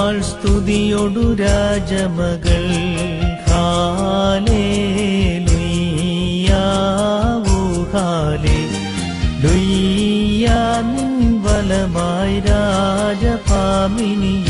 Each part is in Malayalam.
സ്തുതിയൊടു രാജമകൾ. ഹാലേ ലുയ്യാവൂ ഹാലേ ലുയ്യാ നിൻ വലമായി രാജപാമിനിയും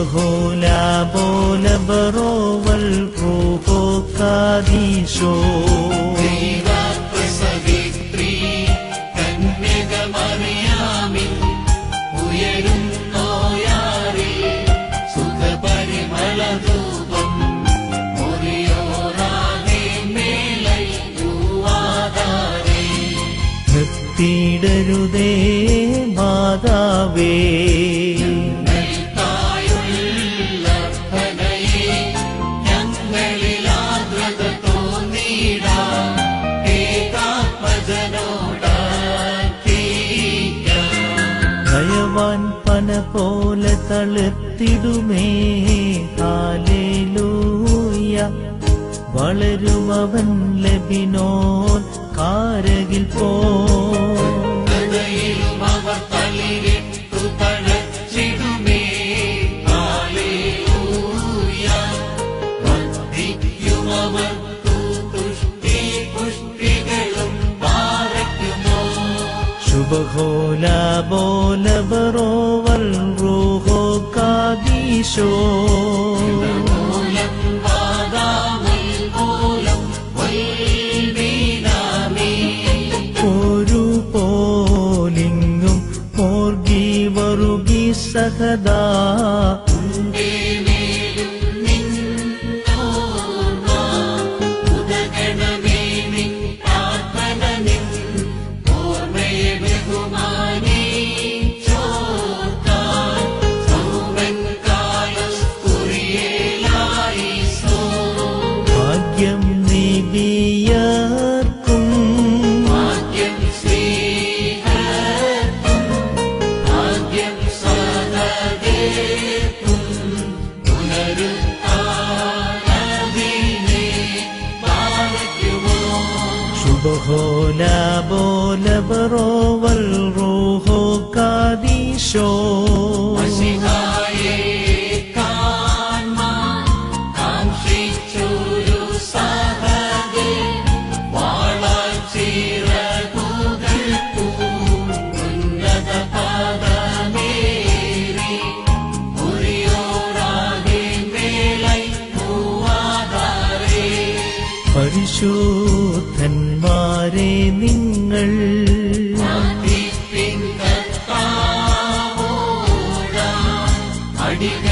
ശുഭഹോല ബോല ബറോവൽ റൂഹോ കാദീശോ നിർത്തിയിടരുതേ മാതാവേ. പോലെ തളുത്തിടുമേ കാലേലൂയ വളരുമവൻ ലബിനോൻ കാരകിൽ പോ ശുഭഹോല ബോല ബറോവൽ റൂഹോ കാദീശോ ഒരു പോലിങ്ങും മോർഗി വറുകി സഹദാ ശുഭഹോല ബോല ബറോവൽ റൂഹോ കാദീശോ മാന്യന്മാരെ നിങ്ങൾ. അടികൾ